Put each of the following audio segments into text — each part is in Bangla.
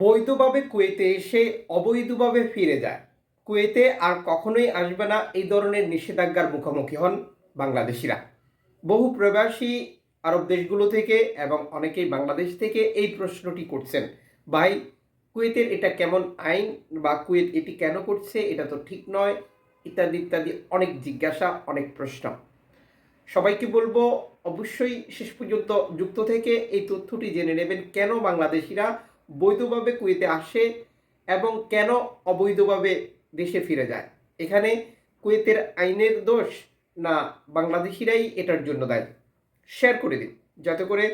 বৈধভাবে কুয়েতে এসে অবৈধভাবে ফিরে যায়। কুয়েতে আর কখনোই আসবে না এই ধরনের নিষেধাজ্ঞার মুখোমুখি হন বাংলাদেশিরা। বহু প্রবাসী আরব দেশগুলো থেকে এবং অনেকেই বাংলাদেশ থেকে এই প্রশ্নটি করছেন, ভাই, কুয়েতের এটা কেমন আইন বা কুয়েত এটি কেন করছে? এটা তো ঠিক নয়। ইত্যাদি ইত্যাদি অনেক জিজ্ঞাসা, অনেক প্রশ্ন। সবাইকে বলব, অবশ্যই শেষ পর্যন্ত যুক্ত থেকে এই তথ্যটি জেনে নেবেন, কেন বাংলাদেশিরা বৈধভাবে কুয়েতে আসে এবং কেন অবৈধভাবে দেশে ফিরে যায়? এখানে কুয়েতের আইনের দোষ না বাংলাদেশিরাই এটার জন্য দায়ী? শেয়ার করে দিন, যাতে করে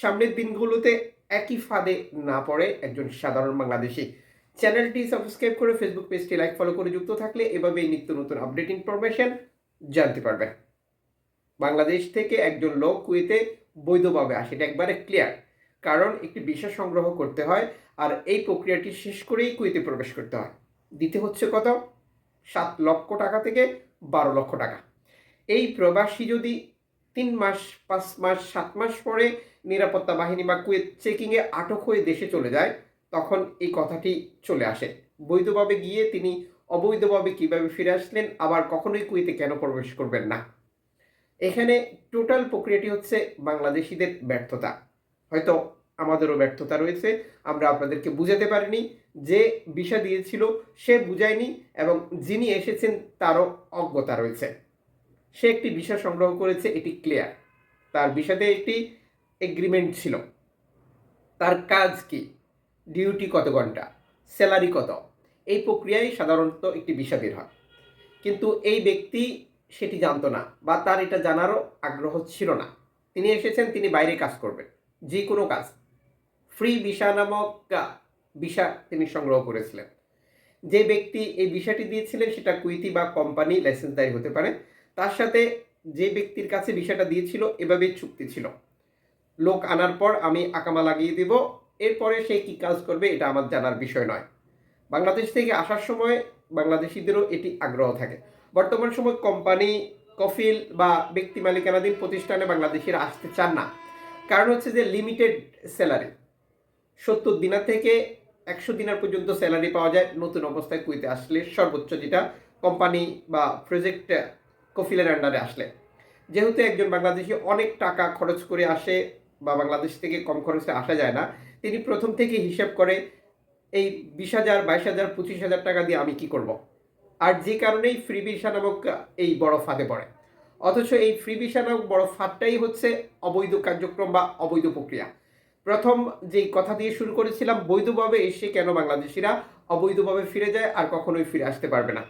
সামনের দিনগুলোতে একই ফাঁদে না পড়ে একজন সাধারণ বাংলাদেশি। চ্যানেলটি সাবস্ক্রাইব করে ফেসবুক পেজটি লাইক ফলো করে যুক্ত থাকলে এভাবেই নিত্য নতুন আপডেট ইনফরমেশন জানতে পারবেন। বাংলাদেশ থেকে একজন লোক কুয়েতে বৈধভাবে আসে, এটা একবারে ক্লিয়ার কারণ একটি ভিসা সংগ্রহ করতে হয় আর এই প্রক্রিয়াটি শেষ করেই কুয়েতে প্রবেশ করতে হয়। দিতে হচ্ছে কত? সাত লক্ষ টাকা থেকে বারো লক্ষ টাকা। এই প্রবাসী যদি তিন মাস, পাঁচ মাস, সাত মাস পরে নিরাপত্তা বাহিনী বা কুয়েত চেকিংয়ে আটক হয়ে দেশে চলে যায়, তখন এই কথাটি চলে আসে। বৈধভাবে গিয়ে তিনি অবৈধভাবে কীভাবে ফিরে আসলেন, আবার কখনোই কুয়েতে কেন প্রবেশ করবেন না। এখানে টোটাল প্রক্রিয়াটি হচ্ছে বাংলাদেশিদের ব্যর্থতা। হয়তো আমাদেরও ব্যর্থতা রয়েছে, আমরা আপনাদেরকে বুঝাতে পারিনি। যে ভিসা দিয়েছিল, সে বুঝায়নি এবং যিনি এসেছেন তারও অজ্ঞতা রয়েছে। সে একটি ভিসা সংগ্রহ করেছে, এটি ক্লিয়ার। তার ভিসাতে একটি এগ্রিমেন্ট ছিল। তার কাজ কি? ডিউটি কত ঘণ্টা? স্যালারি কত? এই প্রক্রিয়ায় সাধারণত একটি ভিসা বের হয়। কিন্তু এই ব্যক্তি সেটি জানতো না বা তার এটা জানারও আগ্রহ ছিল না। তিনি এসেছেন, তিনি বাইরে কাজ করবেন। যে কোনো কাজ। ফ্রি ভিসা নামক ভিসা তিনি সংগ্রহ করেছিলেন। যে ব্যক্তি এই ভিসাটি দিয়েছিলেন, সেটা কুইতি বা কোম্পানি লাইসেন্সদারি হতে পারে। তার সাথে যে ব্যক্তির কাছে ভিসাটা দিয়েছিল এভাবেই চুক্তি ছিল। লোক আনার পর আমি আকামা লাগিয়ে দেব। এরপরে সে কী কাজ করবে, এটা আমার জানার বিষয় নয়। বাংলাদেশ থেকে আসার সময় বাংলাদেশিদেরও এটি আগ্রহ থাকে। বর্তমান সময় কোম্পানি, কফিল বা ব্যক্তি মালিকানাধীন প্রতিষ্ঠানে বাংলাদেশিরা আসতে চান না। কারণ হচ্ছে যে লিমিটেড স্যালারি সত্তর দিনার থেকে একশো দিনার পর্যন্ত স্যালারি পাওয়া যায় নতুন অবস্থায় কুইতে আসলে সর্বোচ্চ যেটা কোম্পানি বা প্রজেক্ট কফিলের আন্ডারে আসলে। যেহেতু একজন বাংলাদেশি অনেক টাকা খরচ করে আসে বা বাংলাদেশ থেকে কম খরচে আসা যায় না, তিনি প্রথম থেকে হিসাব করে এই বিশ হাজার, বাইশ হাজার, পঁচিশ হাজার টাকা দিয়ে আমি কি করব। আর যে কারণেই ফ্রি ভিসা নামক এই বড় ফাঁদে পড়ে। অথচ এই ফ্রি ভিসা নামক বড় ফাঁদটাই হচ্ছে অবৈধ কার্যক্রম বা অবৈধ প্রক্রিয়া। প্রথম যেই কথা দিয়ে শুরু করেছিলাম, বৈধভাবে এসে কেন বাংলাদেশিরা অবৈধভাবে ফিরে যায় আর কখনোই ফিরে আসতে পারবে না?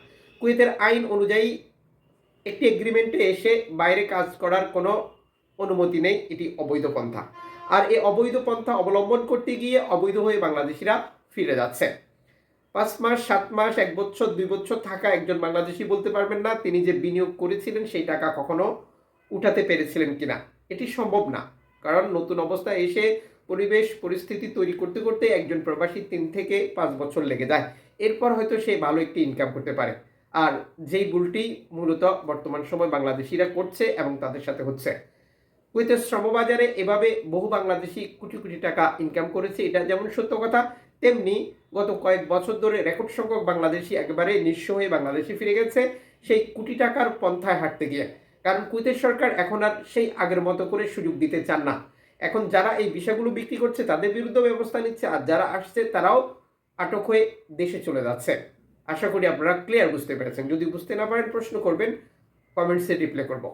কুয়েতের আইন অনুযায়ী একটি এগ্রিমেন্টে এসে বাইরে কাজ করার কোনো অনুমতি নেই, এটি অবৈধ পন্থা। আর এই অবৈধ পন্থা অবলম্বন করতে গিয়ে অবৈধ হয়ে বাংলাদেশিরা ফিরে যাচ্ছে। পাঁচ মাস, সাত মাস, এক বছর, দুই বছর থাকা একজন বাংলাদেশি বলতে পারবেন না, তিনি যে বিনিয়োগ করেছিলেন সেই টাকা কখনো উঠাতে পেরেছিলেন কিনা। এটি সম্ভব না, কারণ নতুন অবস্থায় এসে পরিবেশ, পরিস্থিতি তৈরি করতে করতে একজন প্রবাসী তিন থেকে পাঁচ বছর লেগে যায়। এরপর হয়তো সে ভালো একটি ইনকাম করতে পারে। আর যেই ভুলটি মূলত বর্তমান সময় বাংলাদেশিরা করছে এবং তাদের সাথে হচ্ছে। কুয়েতের শ্রমবাজারে এভাবে বহু বাংলাদেশি কোটি কোটি টাকা ইনকাম করেছে, এটা যেমন সত্য কথা তেমনি গত কয়েক বছর ধরে রেকর্ড সংখ্যক বাংলাদেশি একেবারে নিঃস্ব হয়ে বাংলাদেশে ফিরে গেছে সেই কোটি টাকার পন্থায় হাঁটতে গিয়ে। কারণ কুয়েতের সরকার এখন আর সেই আগের মতো করে সুযোগ দিতে চান না। এখন যারা এই বিষয়গুলো বিক্রি করছে তাদের বিরুদ্ধে ব্যবস্থা নিচ্ছে আর যারা আসছে তারাও আটক হয়ে দেশে চলে যাচ্ছে। আশা করি আপনারা ক্লিয়ার বুঝতে পেরেছেন। যদি বুঝতে না পারেন প্রশ্ন করবেন কমেন্টসে রিপ্লাই করব।